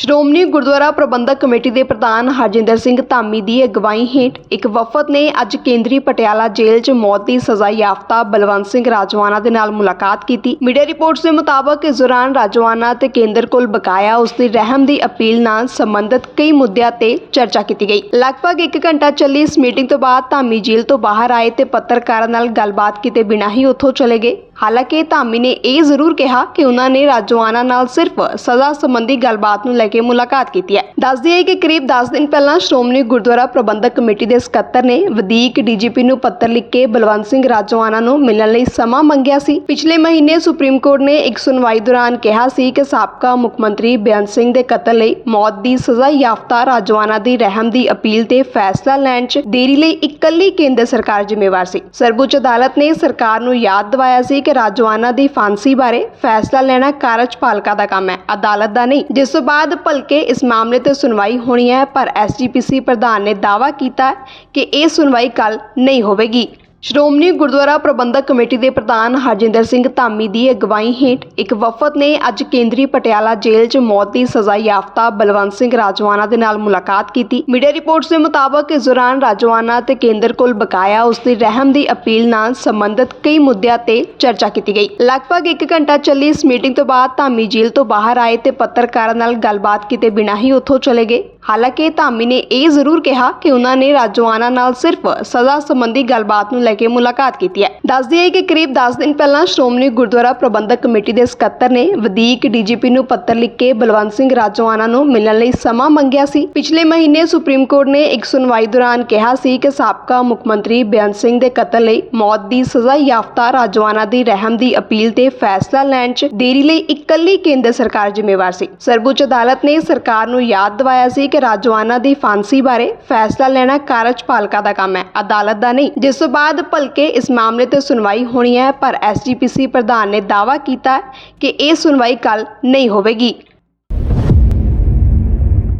ਸ਼੍ਰੋਮਣੀ ਗੁਰਦੁਆਰਾ ਪ੍ਰਬੰਧਕ committee ਦੇ ਪ੍ਰਧਾਨ ਹਰਜਿੰਦਰ ਸਿੰਘ ਧਾਮੀ ਦੀ ਅਗਵਾਈ ਹੇਠ ਇੱਕ ਵਫਦ ਨੇ ਅੱਜ ਕੇਂਦਰੀ ਪਟਿਆਲਾ ਜੇਲ੍ਹ 'ਚ ਮੌਤ ਦੀ ਸਜ਼ਾ ਯਾਫਤਾ ਬਲਵੰਤ ਸਿੰਘ ਰਾਜਵਾਨਾ ਦੇ ਨਾਲ ਮੁਲਾਕਾਤ ਕੀਤੀ। ਮੀਡੀਆ ਰਿਪੋਰਟਸ ਦੇ ਮੁਤਾਬਕ ਇਸ ਦੌਰਾਨ ਰਾਜਵਾਨਾ ਤੇ ਕੇਂਦਰ ਕੋਲ ਬਕਾਇਆ ਉਸ ਦੀ ਰਹਿਮ ਦੀ ਅਪੀਲ ਨਾਲ ਸੰਬੰਧਿਤ ਕਈ ਮੁੱਦਿਆਂ ਤੇ ਚਰਚਾ ਕੀਤੀ ਗਈ। ਲਗਭਗ 1 ਘੰਟਾ ਚੱਲੀ ਇਸ ਮੀਟਿੰਗ ਤੋਂ ਬਾਅਦ ਧਾਮੀ ਜੇਲ੍ਹ ਤੋਂ ਬਾਹਰ ਆਏ ਤੇ ਪੱਤਰਕਾਰਾਂ ਨਾਲ ਗੱਲਬਾਤ ਕੀਤੇ ਬਿਨਾਂ ਹੀ ਉੱਥੋਂ ਚਲੇ ਗਏ। ਹਾਲਾਂਕਿ ਧਾਮੀ ਨੇ ਇਹ ਜ਼ਰੂਰ ਕਿਹਾ ਕਿ ਉਹਨਾਂ ਨੇ ਰਾਜਵਾਨਾ ਨਾਲ ਸਿਰਫ ਸਜ਼ਾ ਸੰਬੰਧੀ ਗੱਲਬਾਤ ਨੂੰ ਲੈ ਕੇ ਮੁਲਾਕਾਤ ਕੀਤੀ ਹੈ। ਦੱਸਦੀ ਹੈ ਕਿ ਕਰੀਬ 10 ਦਿਨ ਪਹਿਲਾਂ ਸ਼੍ਰੋਮਣੀ ਗੁਰਦੁਆਰਾ ਪ੍ਰਬੰਧਕ ਕਮੇਟੀ ਦੇ ਸਕੱਤਰ ਨੇ ਵਧੀਕ ਡੀਜੀਪੀ ਨੂੰ ਪੱਤਰ ਲਿਖ ਕੇ ਬਲਵੰਤ ਸਿੰਘ ਰਾਜਵਾਨਾ ਨੂੰ ਮਿਲਣ ਲਈ ਸਮਾਂ ਮੰਗਿਆ ਸੀ। ਪਿਛਲੇ ਮਹੀਨੇ ਸੁਪਰੀਮ ਕੋਰਟ ਨੇ ਇੱਕ ਸੁਣਵਾਈ ਦੌਰਾਨ ਕਿਹਾ ਸੀ ਕਿ ਸਾਬਕਾ ਮੁੱਖ ਮੰਤਰੀ ਬੇਅੰਤ ਸਿੰਘ ਦੇ ਕਤਲ ਲਈ ਮੌਤ ਦੀ ਸਜ਼ਾ ਯਾਫਤਾ ਰਾਜਵਾਨਾ ਦੀ ਰਹਿਮ ਦੀ ਅਪੀਲ ਤੇ ਫੈਸਲਾ ਲੈਣ 'ਚ ਦੇਰੀ ਲਈ ਇਕੱਲੀ ਕੇਂਦਰ ਸਰਕਾਰ ਜ਼ਿੰਮੇਵਾਰ ਸੀ। ਸਰਵਉੱਚ ਅਦਾਲਤ ਨੇ ਸਰਕਾਰ ਨੂੰ ਯਾਦ ਦਿਵਾਇਆ ਸੀ ਕਿ ਰਾਜਵਾਨਾ ਦੀ ਫਾਂਸੀ ਬਾਰੇ ਫੈਸਲਾ ਲੈਣਾ ਕਾਰਜਪਾਲਿਕਾ ਦਾ ਕੰਮ ਹੈ। ਅਦਾਲਤ ਦਾ ਨਹੀਂ, ਜਿਸ ਤੋਂ ਬਾਅਦ ਭਲਕੇ ਇਸ ਮਾਮਲੇ ਤੇ ਸੁਣਵਾਈ ਹੋਣੀ ਹੈ, ਪਰ ਐਸਜੀਪੀਸੀ ਪ੍ਰਧਾਨ ਨੇ ਦਾਅਵਾ ਕੀਤਾ ਕਿ ਇਹ ਸੁਣਵਾਈ ਕੱਲ ਨਹੀਂ ਹੋਵੇਗੀ। ਸ਼੍ਰੋਮਣੀ ਗੁਰਦੁਆਰਾ ਪ੍ਰਬੰਧਕ ਕਮੇਟੀ ਦੇ ਪ੍ਰਧਾਨ ਹਰਜਿੰਦਰ ਸਿੰਘ ਧਾਮੀ ਦੀ ਅਗਵਾਈ ਹੇਠ ਇੱਕ ਵਫਦ ਨੇ ਅੱਜ ਕੇਂਦਰੀ ਪਟਿਆਲਾ ਜੇਲ੍ਹ 'ਚ ਮੌਤ ਦੀ ਸਜ਼ਾ ਯਾਫਤਾ ਬਲਵੰਤ ਸਿੰਘ ਰਾਜਵਾਨਾ ਦੇ ਨਾਲ ਮੁਲਾਕਾਤ ਕੀਤੀ। ਮੀਡੀਆ ਰਿਪੋਰਟਸ ਦੇ ਮੁਤਾਬਕ ਇਸ ਦੌਰਾਨ ਰਾਜਵਾਨਾ ਤੇ ਕੇਂਦਰ ਕੋਲ ਬਕਾਇਆ ਉਸ ਦੀ ਰਹਿਮ ਦੀ ਅਪੀਲ ਨਾਲ ਸੰਬੰਧਿਤ ਕਈ ਮੁੱਦਿਆਂ ਤੇ ਚਰਚਾ ਕੀਤੀ ਗਈ। ਲਗਭਗ 1 ਘੰਟਾ ਚੱਲੀ ਇਸ ਮੀਟਿੰਗ ਤੋਂ ਬਾਅਦ ਧਾਮੀ ਜੇਲ੍ਹ ਤੋਂ ਬਾਹਰ ਆਏ ਤੇ ਪੱਤਰਕਾਰਾਂ ਨਾਲ ਗੱਲਬਾਤ ਕੀਤੇ ਬਿਨਾਂ ਹੀ ਉੱਥੋਂ ਚਲੇ ਗਏ। ਹਾਲਾਂਕਿ ਧਾਮੀ ਨੇ ਇਹ ਜ਼ਰੂਰ ਕਿਹਾ ਕਿ ਉਹਨਾਂ ਨੇ ਰਾਜਵਾਨਾ ਨਾਲ ਸਿਰਫ ਸਜ਼ਾ ਸੰਬੰਧੀ ਗੱਲਬਾਤ ਨੂੰ ਲੈ ਕੇ ਮੁਲਾਕਾਤ ਕੀਤੀ ਹੈ। ਦੱਸਦੀ ਹੈ ਕਿ ਕਰੀਬ 10 ਦਿਨ ਪਹਿਲਾਂ ਸ਼੍ਰੋਮਣੀ ਗੁਰਦੁਆਰਾ ਪ੍ਰਬੰਧਕ ਕਮੇਟੀ ਦੇ ਸਕੱਤਰ ਨੇ ਵਧੀਕ ਡੀਜੀਪੀ ਨੂੰ ਪੱਤਰ ਲਿਖ ਕੇ ਬਲਵੰਤ ਸਿੰਘ ਰਾਜਵਾਨਾ ਨੂੰ ਮਿਲਣ ਲਈ ਸਮਾਂ ਮੰਗਿਆ ਸੀ। ਪਿਛਲੇ ਮਹੀਨੇ ਸੁਪਰੀਮ ਕੋਰਟ ਨੇ ਇੱਕ ਸੁਣਵਾਈ ਦੌਰਾਨ ਕਿਹਾ ਸੀ ਕਿ ਸਾਬਕਾ ਮੁੱਖ ਮੰਤਰੀ ਬੇਅੰਤ ਸਿੰਘ ਦੇ ਕਤਲ ਲਈ ਮੌਤ ਦੀ ਸਜ਼ਾ ਯਾਫਤਾ ਰਾਜਵਾਨਾ ਦੀ ਰਹਿਮ ਦੀ ਅਪੀਲ ਤੇ ਫੈਸਲਾ ਲੈਣ 'ਚ ਦੇਰੀ ਲਈ ਇਕੱਲੀ ਕੇਂਦਰ ਸਰਕਾਰ ਜ਼ਿੰਮੇਵਾਰ ਸੀ। ਸਰਵਉੱਚ ਅਦਾਲਤ ਨੇ ਸਰਕਾਰ ਨੂੰ ਯਾਦ ਦਿਵਾਇਆ ਸੀ ਕਿ ਰਾਜਵਾਨਾ ਦੀ ਫਾਂਸੀ ਬਾਰੇ ਫੈਸਲਾ ਲੈਣਾ ਕਾਰਜਪਾਲਿਕਾ ਦਾ ਕੰਮ ਹੈ। ਅਦਾਲਤ ਦਾ ਨਹੀਂ, ਜਿਸ ਤੋਂ ਬਾਅਦ ਭਲਕੇ ਇਸ ਮਾਮਲੇ ਤੇ ਸੁਣਵਾਈ ਹੋਣੀ ਹੈ, ਪਰ ਐਸਜੀਪੀਸੀ ਪ੍ਰਧਾਨ ਨੇ ਦਾਅਵਾ ਕੀਤਾ ਕਿ ਇਹ ਸੁਣਵਾਈ ਕੱਲ ਨਹੀਂ ਹੋਵੇਗੀ।